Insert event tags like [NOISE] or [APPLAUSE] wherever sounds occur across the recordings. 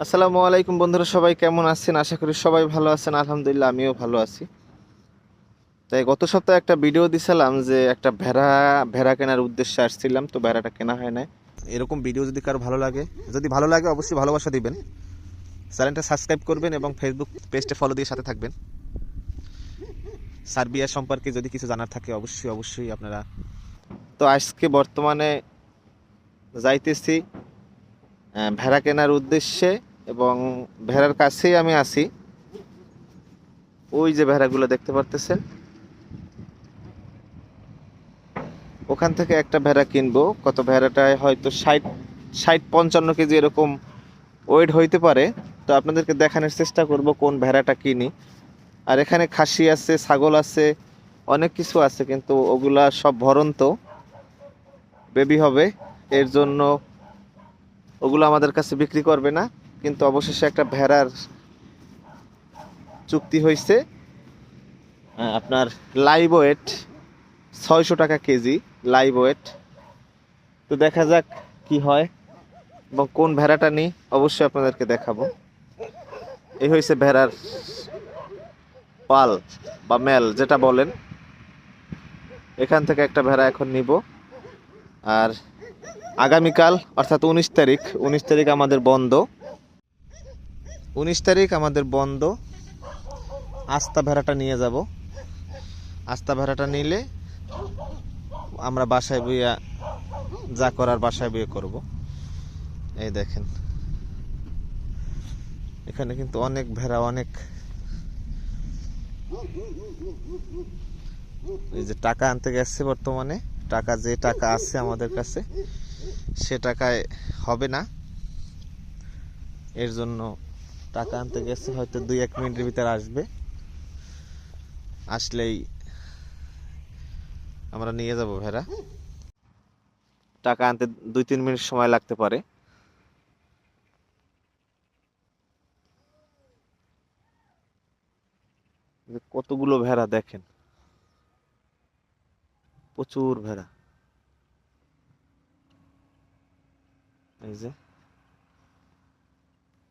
আসসালামু আলাইকুম বন্ধুরা, সবাই কেমন আছেন? আশা করি সবাই ভালো আছেন। আলহামদুলিল্লাহ, আমিও ভালো আছি। তাই গত সপ্তাহে একটা ভিডিও দিছিলাম যে একটা ভেড়া ভেড়া কেনার উদ্দেশ্যে আসছিলাম, তো ভেড়াটা কেনা হয় না এরকম ভিডিও যদি কারও ভালো লাগে, যদি ভালো লাগে অবশ্যই ভালোবাসা দিবেন। চ্যানেলটা সাবস্ক্রাইব করবেন এবং ফেসবুক পেজটা ফলো দিয়ে সাথে থাকবেন। সার্বিয়া সম্পর্কে যদি কিছু জানার থাকে, অবশ্যই অবশ্যই আপনারা। তো আজকে বর্তমানে যাইতেছি ভেড়া কেনার উদ্দেশ্যে এবং ভেড়ার কাছেই আমি আছি। ওই যে ভেড়াগুলো দেখতে পারতেছেন। ওখান থেকে একটা ভেড়া কিনবো। কত ভেড়াটায় হয়তো ষাট ষাট পঞ্চান্ন কেজি এরকম ওয়েট হইতে পারে। তো আপনাদেরকে দেখানোর চেষ্টা করব কোন ভেড়াটা কিনি। আর এখানে খাসি আছে, ছাগল আছে, অনেক কিছু আছে, কিন্তু ওগুলা সব ভরন্ত। বেবি হবে। এর জন্য ওগুলো আমাদের কাছে বিক্রি করবে না কিন্তু অবশেষে একটা ভেড়ার চুক্তি হয়েছে। আপনার লাইভ ওয়েট ছয়শো টাকা কেজি লাইভ ওয়েট তো দেখা যাক কি হয়। এবং কোন ভেড়াটা নিই অবশ্যই আপনাদেরকে দেখাবো। এই হয়েছে ভেড়ার পাল বা মেল যেটা বলেন। এখান থেকে একটা ভেড়া এখন নিব। আর আগামীকাল, অর্থাৎ উনিশ তারিখ উনিশ তারিখ আমাদের বন্ধ। উনিশ তারিখ আমাদের বন্ধ। আস্তা ভেড়াটা নিয়ে যাব। আস্তা ভেড়াটা নিলে আমরা বাসায় বইয়া যা করার বাসায় বইয়ে করব। এই দেখেন। এখানে কিন্তু অনেক ভেড়া, অনেক এই যে টাকা আনতে গেছে বর্তমানে। টাকা, যে টাকা আছে আমাদের কাছে। সে টাকায় হবে না। এর জন্য টাকা আনতে গেছে, হয়তো দুই এক মিনিটের ভিতরে আসবে। আসলেই আমরা নিয়ে যাব ভেড়া। টাকা আনতে দুই তিন মিনিট সময় লাগতে পারে। কতগুলো ভেড়া দেখেন? প্রচুর ভেড়া। এই যে।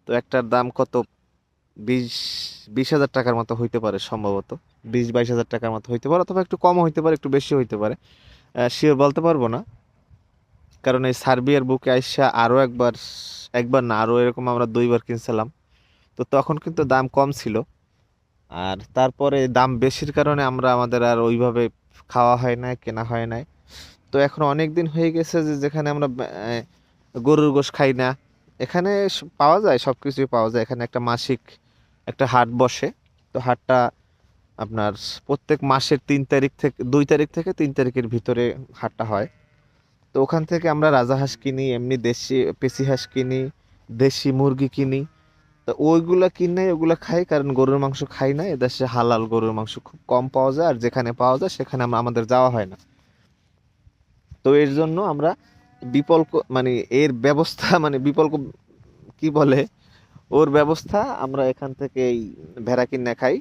তো একটার দাম কত? বিশ বিশ হাজার টাকার মতো হইতে পারে সম্ভবত। বিশ, বাইশ হাজার টাকার মতো হইতে পারে অথবা একটু কম হইতে পারে, একটু বেশি হইতে পারে। শিওর বলতে পারব না। কারণ এই সার্বিয়ার বুকে আইসা আরও একবার একবার না আরও এরকম আমরা দুইবার কিনছিলাম। তো তখন কিন্তু দাম কম ছিল। আর তারপরে দাম বেশির কারণে আমরা আমাদের আর ওইভাবে খাওয়া হয় না কেনা হয় নাই। তো এখন অনেক দিন হয়ে গেছে যে যেখানে আমরা গরুর গোশ খাই না। এখানে পাওয়া যায় সব কিছুই পাওয়া যায়। এখানে একটা মাসিক একটা হাট বসে। তো হাটটা আপনার প্রত্যেক মাসের তিন তারিখ থেকে, দুই তারিখ থেকে তিন তারিখের ভিতরে হাটটা হয়। তো ওখান থেকে আমরা রাজাহাঁস কিনি, এমনি দেশি, পেশি হাঁস কিনি, দেশি মুরগি কিনি। তো ওইগুলো কিনে, ওগুলো খাই, কারণ গরুর মাংস খাই না। এদেশে হালাল গরুর মাংস খুব কম পাওয়া যায়, আর যেখানে পাওয়া যায়, সেখানে আম- আমাদের যাওয়া হয় না। তো এর জন্য আমরা বিকল্প মানে এর ব্যবস্থা [LAUGHS] মানে বিকল্প কি বলে? ওর ব্যবস্থা আমরা এখান থেকে এই ভেড়া কিনে খাই।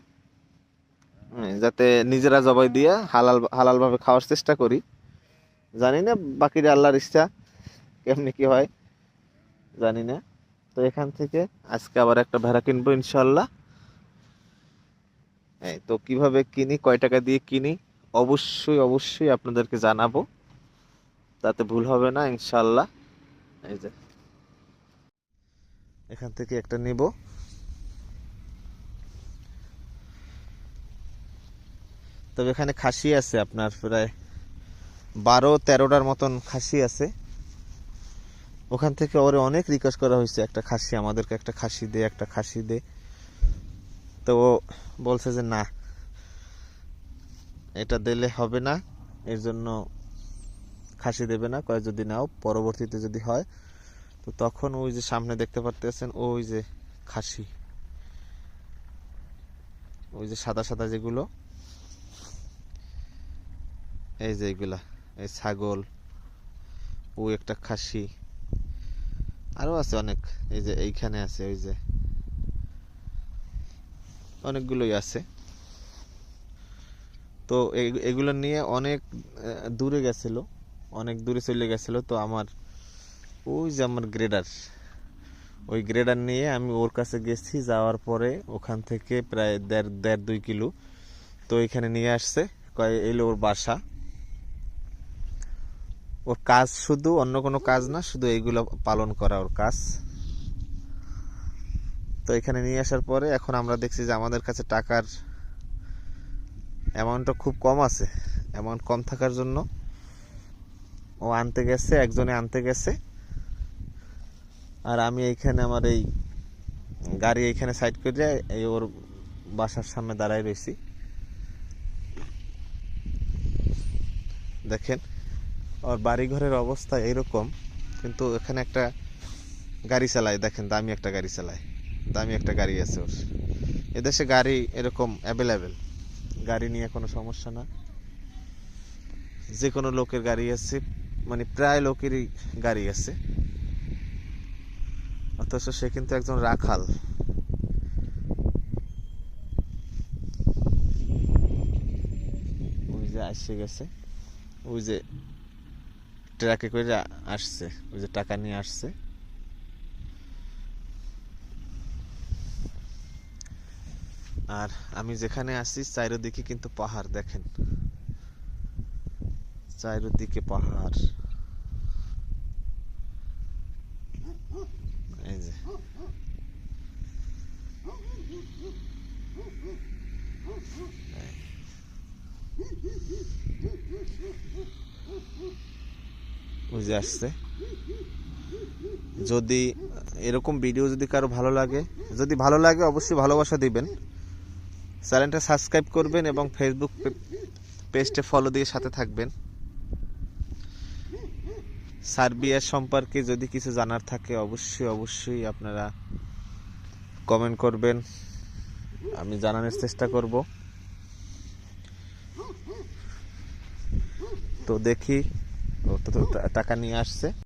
যাতে নিজেরা জবাই দিয়ে হালাল হালালভাবে খাওয়ার চেষ্টা করি। জানি না বাকিরা আল্লাহর ইচ্ছা কেমনি কি হয়, জানি না। তো এখান থেকে আজকে আবার একটা ভেড়া কিনবো ইনশাল্লাহ হ্যাঁ তো কীভাবে কিনি, কয় টাকা দিয়ে কিনি, অবশ্যই অবশ্যই আপনাদেরকে জানাব। তাতে ভুল হবে না, ইনশাল্লাহ। এই যে। এখান থেকে একটা নিব। তবে এখানে খাসি আছে আপনার, প্রায় বারো, তেরোটার মতন খাসি আছে। ওখান থেকে ওরে অনেক রিকোয়েস্ট করা হয়েছে, একটা খাসি আমাদেরকে, একটা খাসি দে, একটা খাসি দে। তো ও বলছে যে না, এটা দিলে হবে না, এর জন্য খাসি দেবে না কয় যদি নাও, পরবর্তীতে যদি হয়, তো তখন ওই যে সামনে দেখতে পারতেছেন, ওই যে খাসি। ওই যে সাদা সাদা যেগুলো, এই যে এগুলা, এই ছাগল, ও একটা খাসি, আরও আছে অনেক, এই যে এইখানে আছে, ওই যে অনেকগুলোই আছে। তো এগুলো নিয়ে অনেক দূরে গেছিল। অনেক দূরে চলে গেছিল, তো আমার ওই যে আমার গ্রেডার ওই গ্রেডার নিয়ে আমি ওর কাছে গেছি, যাওয়ার পরে ওখান থেকে প্রায় দেড় দেড়, দুই কিলো, তো এখানে নিয়ে আসছে, কয় এলো ওর বাসা। ওর কাজ শুধু অন্য কোনো কাজ না, শুধু এইগুলো পালন করা ওর কাজ। তো এখানে নিয়ে আসার পরে এখন আমরা দেখছি যে আমাদের কাছে টাকার অ্যামাউন্টটা খুব কম আছে অ্যামাউন্ট কম থাকার জন্য ও আনতে গেছে, একজনে আনতে গেছে। আর আমি এইখানে আমার এই গাড়ি এইখানে সাইড করে এই ওর বাসার সামনে দাঁড়ায় রয়েছি। দেখেন, ওর বাড়ি ঘরের অবস্থা এরকম কিন্তু এখানে একটা গাড়ি চালায়। দেখেন, দামি একটা গাড়ি চালায়। দামি একটা গাড়ি আছে ওর। এদেশে গাড়ি এরকম অ্যাভেলেবেল গাড়ি নিয়ে কোনো সমস্যা না। যে কোনো লোকের গাড়ি আছে মানে প্রায় লোকেরই গাড়ি আছে। অথচ সে কিন্তু একজন রাখাল। ওই যে আসছে গেছে। ওই যে ট্রাকে করে আসছে। ওই যে টাকা নিয়ে আসছে। আর আমি যেখানে আছি, চারিদিকে কিন্তু পাহাড়, দেখেন। চারিদিকে পাহাড়। এই যে। যে আসছে। যদি এরকম ভিডিও যদি কারও ভালো লাগে, যদি ভালো লাগে অবশ্যই ভালোবাসা দিবেন। চ্যানেলটা সাবস্ক্রাইব করবেন এবং ফেসবুক পেজটা ফলো দিয়ে সাথে থাকবেন। সার্বিয়া সম্পর্কে যদি কিছু জানার থাকে, অবশ্যই অবশ্যই আপনারা কমেন্ট করবেন। আমি জানানোর চেষ্টা করব। তো দেখি। ও তো, টাকা নিয়ে আসছে।